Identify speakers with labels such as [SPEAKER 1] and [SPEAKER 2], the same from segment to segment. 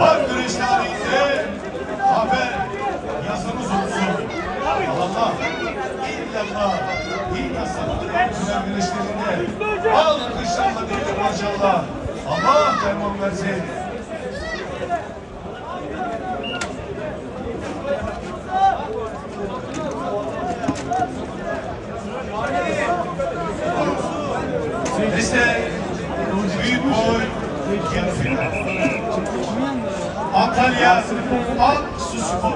[SPEAKER 1] Var güreş tarihinde haber yazımız olsun. Allah illallah illallah en güzel güreşlerinde alkışlarla değil maşallah. Allah derman versin. İşte büyük boy. Antalya Aksu Spor.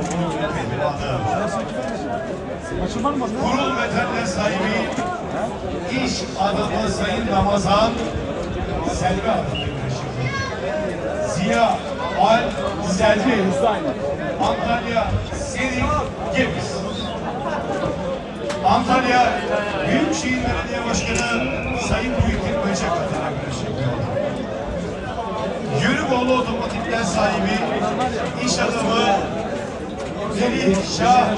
[SPEAKER 1] Kurul veteriner sahibi iş adamı Sayın Ramazan Selvi Ziya Al Selvi. Antalya Serik Gemiz. Antalya Büyükşehir Belediye Başkanı Sayın Büyükir Böcek adına güreş yapıyor. Yürüboğlu Otomotivler sahibi iş adamı Melih Şah.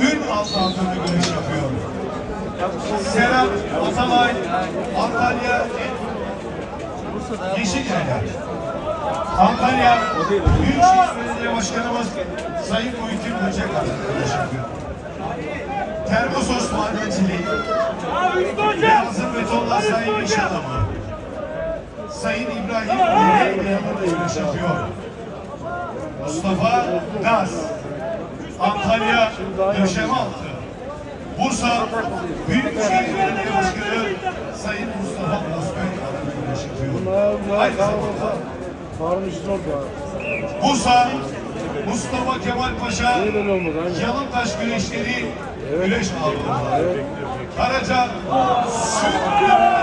[SPEAKER 1] Ün altında güreş yapıyor. Serap Atalay Antalya Yeşilkaya Antalya Büyükşehir Belediye Başkanımız Sayın Muhittin Böcek yapıyor. Termosos Madenciliği Yazın betonlar sahibi iş adamı Sayın İbrahim yapıyor. Mustafa Gaz Antalya Döşemealtı Bursa Büyükşehir Belediye Başkanı Sayın Mustafa yürüyüş yapıyor. Aynı zamanda. Bursa Mustafa Kemal Paşa. Yalıntaş güreşleri güreş aldı. Karaca Süt sahibi Sayın